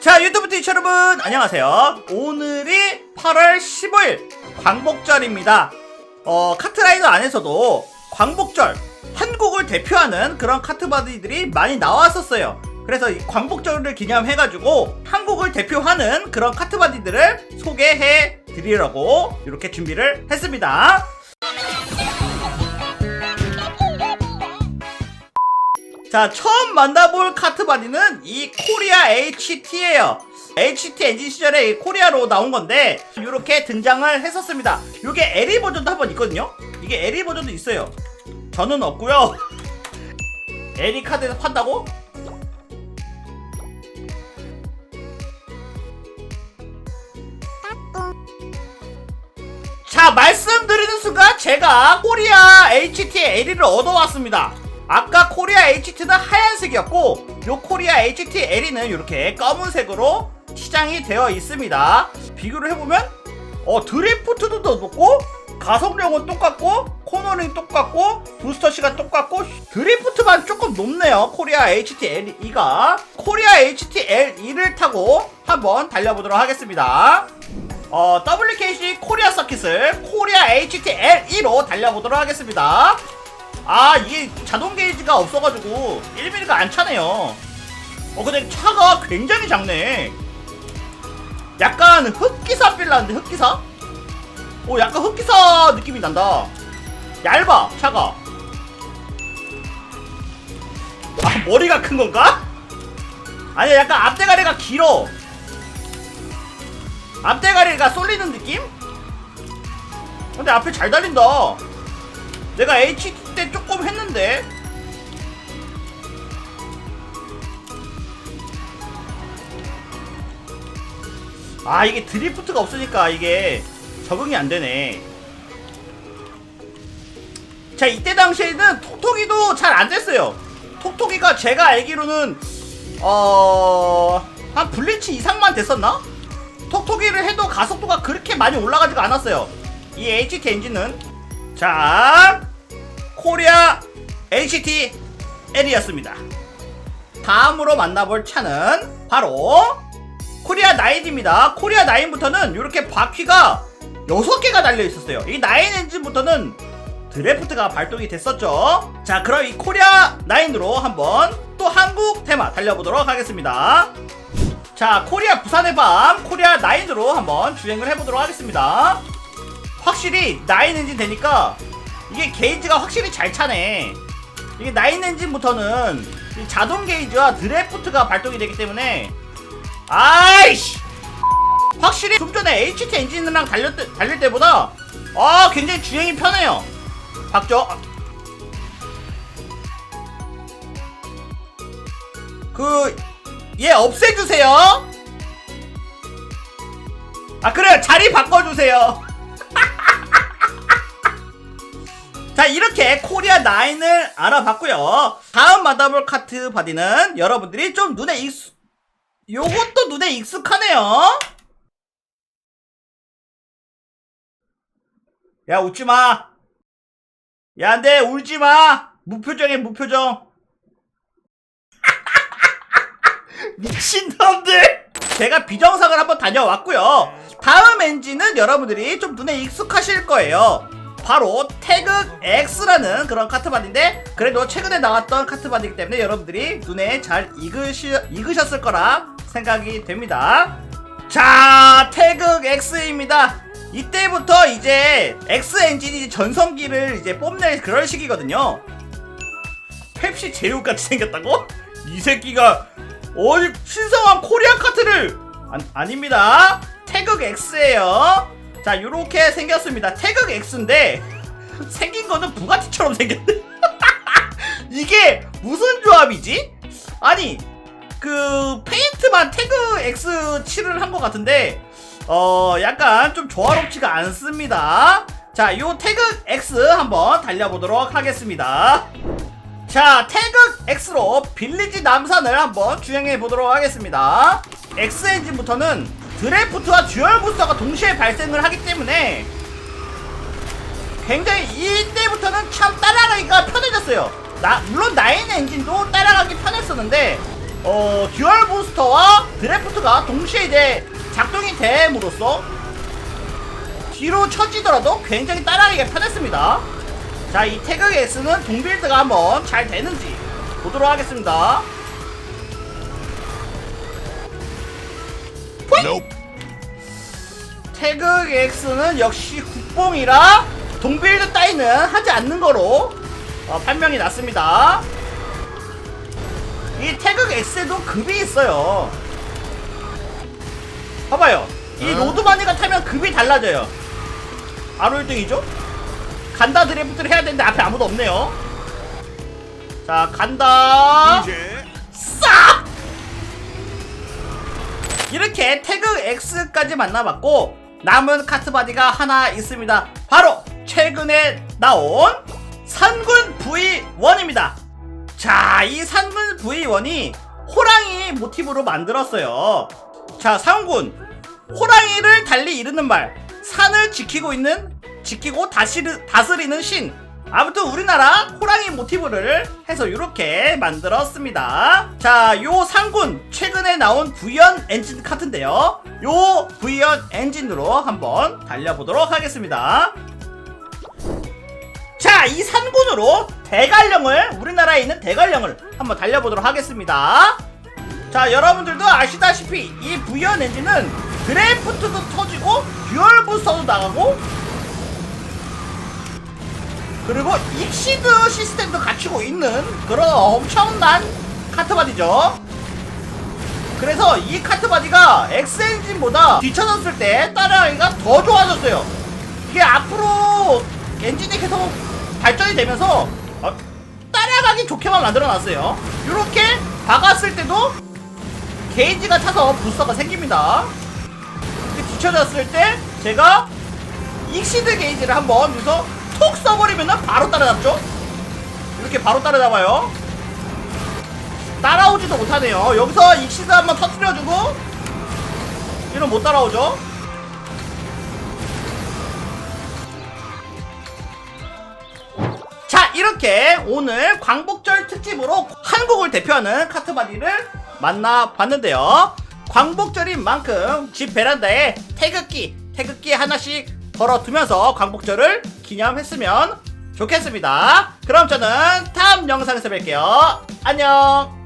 자 유튜브 티치 여러분 안녕하세요. 오늘이 8월 15일 광복절입니다. 어 카트라이더 안에서도 광복절 한국을 대표하는 그런 카트바디들이 많이 나왔었어요. 그래서 이 광복절을 기념해가지고 한국을 대표하는 그런 카트바디들을 소개해 드리려고 이렇게 준비를 했습니다 자, 처음 만나볼 카트바디는 이 코리아 HT예요. HT 엔진 시절에 이 코리아로 나온 건데 이렇게 등장을 했었습니다. 이게 LE 버전도 한번 있거든요. 이게 LE 버전도 있어요. 저는 없고요. LE 카드에서 판다고? 자 말씀드리는 순간 제가 코리아 HT LE를 얻어왔습니다 아까 코리아 HT는 하얀색이었고 요 코리아 HT LE는 이렇게 검은색으로 시장이 되어 있습니다. 비교를 해보면 어 드리프트도 더 높고 가속력은 똑같고 코너링 똑같고 부스터 시간 똑같고 드리프트만 조금 높네요 코리아 HT LE가. 코리아 HT LE를 타고 한번 달려보도록 하겠습니다. 어, WKC 코리아 서킷을 코리아 HTL2로 달려보도록 하겠습니다. 아, 이게 자동 게이지가 없어가지고 1mm가 안 차네요. 어, 근데 차가 굉장히 작네. 약간 흑기사 빌라인데, 흑기사? 오, 약간 흑기사 느낌이 난다. 얇아, 차가. 아, 머리가 큰 건가? 아니야, 약간 앞대가리가 길어. 앞대가리가 쏠리는 느낌? 근데 앞에 잘 달린다 내가 HT 때 조금 했는데 아 이게 드리프트가 없으니까 이게 적응이 안 되네 자 이때 당시에는 톡톡이도 잘 안 됐어요 톡톡이가 제가 알기로는 어한 블리치 이상만 됐었나? 톡톡이를 해도 가속도가 그렇게 많이 올라가지가 않았어요. 이 HT 엔진은 자 코리아 HT L이었습니다. 다음으로 만나볼 차는 바로 코리아 9입니다. 코리아 9부터는 이렇게 바퀴가 6개가 달려 있었어요. 이9 엔진부터는 드래프트가 발동이 됐었죠. 자, 그럼 이 코리아 9으로 한번 또 한국 테마 달려보도록 하겠습니다. 자, 코리아 부산의 밤, 코리아 9으로 한번 주행을 해보도록 하겠습니다. 확실히 9 엔진 되니까 이게 게이지가 확실히 잘 차네. 이게 9 엔진부터는 이 자동 게이지와 드래프트가 발동이 되기 때문에 아이씨! 확실히 좀 전에 HT 엔진이랑 때, 달릴 때보다 아 굉장히 주행이 편해요. 박죠? 그얘 없애주세요. 아 그래요 자리 바꿔주세요. 자 이렇게 코리아 9을 알아봤고요. 다음 만나볼 카트 바디는 여러분들이 좀 눈에 익숙 요것도 눈에 익숙하네요. 야 웃지마. 야 안돼 울지마. 무표정해 무표정. 미친놈들! 제가 비정상을 한번 다녀왔고요. 다음 엔진은 여러분들이 좀 눈에 익숙하실 거예요. 바로 태극 X라는 그런 카트바디인데 그래도 최근에 나왔던 카트바디이기 때문에 여러분들이 눈에 잘 익으시, 익으셨을 거라 생각이 됩니다. 자, 태극 X입니다. 이때부터 이제 X 엔진이 전성기를 이제 뽐낼 그런 시기거든요. 펩시 제육같이 생겼다고? 이 새끼가 어이 신성한 코리아 카트를 안, 아닙니다 태극 X예요 자 요렇게 생겼습니다. 태극 X인데 생긴 거는 부가티처럼 생겼네. 이게 무슨 조합이지? 아니 그 페인트만 태그 X 칠을 한 것 같은데 어 약간 좀 조화롭지가 않습니다. 자 요 태극 X 한번 달려보도록 하겠습니다. 자 태극 X로 빌리지 남산을 한번 주행해 보도록 하겠습니다. X 엔진부터는 드래프트와 듀얼 부스터가 동시에 발생을 하기 때문에 굉장히 이때부터는 참 따라가기가 편해졌어요 나, 물론 나인 엔진도 따라가기 편했었는데 어, 듀얼 부스터와 드래프트가 동시에 이제 작동이 됨으로써 뒤로 처지더라도 굉장히 따라하기가 편했습니다. 자, 이 태극 S는 동빌드가 한번 잘 되는지 보도록 하겠습니다. Nope. 태극 X는 역시 국뽕이라 동빌드 따위는 하지 않는 거로 어, 판명이 났습니다. 이 태극 X에도 급이 있어요. 봐봐요. 이 어? 로드마니가 타면 급이 달라져요. 바로 1등이죠? 간다 드래프트를 해야 되는데 앞에 아무도 없네요. 자, 간다. 이제 이렇게 태극 X까지 만나봤고 남은 카트바디가 하나 있습니다. 바로 최근에 나온 산군 V1입니다. 자, 이 산군 V1이 호랑이 모티브로 만들었어요. 자, 상군 호랑이를 달리 이르는 말 산을 지키고 있는 지키고 다시르, 다스리는 신 아무튼 우리나라 호랑이 모티브를 해서 이렇게 만들었습니다. 자, 요 상군 최근에 나온 V1 엔진 카트인데요. 요 V1 엔진으로 한번 달려보도록 하겠습니다. 자, 이 산군으로 대관령을 우리나라에 있는 대관령을 한번 달려보도록 하겠습니다. 자, 여러분들도 아시다시피 이 V1 엔진은 드래프트도 터지고 듀얼 부스터도 나가고 그리고 익시드 시스템도 갖추고 있는 그런 엄청난 카트바디죠. 그래서 이 카트바디가 엑스엔진보다 뒤쳐졌을 때 따라하기가 더 좋아졌어요. 이게 앞으로 엔진이 계속 발전이 되면서 어, 따라가기 좋게만 만들어놨어요. 이렇게 박았을 때도 게이지가 차서 부스터가 생깁니다. 뒤쳐졌을 때 제가 익시드 게이지를 한번 여기서 톡 써버리면 바로 따라잡죠? 이렇게 바로 따라잡아요. 따라오지도 못하네요. 여기서 익시드 한번 터트려주고 이런 못 따라오죠? 자 이렇게 오늘 광복절 특집으로 한국을 대표하는 카트바디를 만나봤는데요 광복절인 만큼 집 베란다에 태극기 태극기 하나씩 걸어두면서 광복절을 기념했으면 좋겠습니다. 그럼 저는 다음 영상에서 뵐게요. 안녕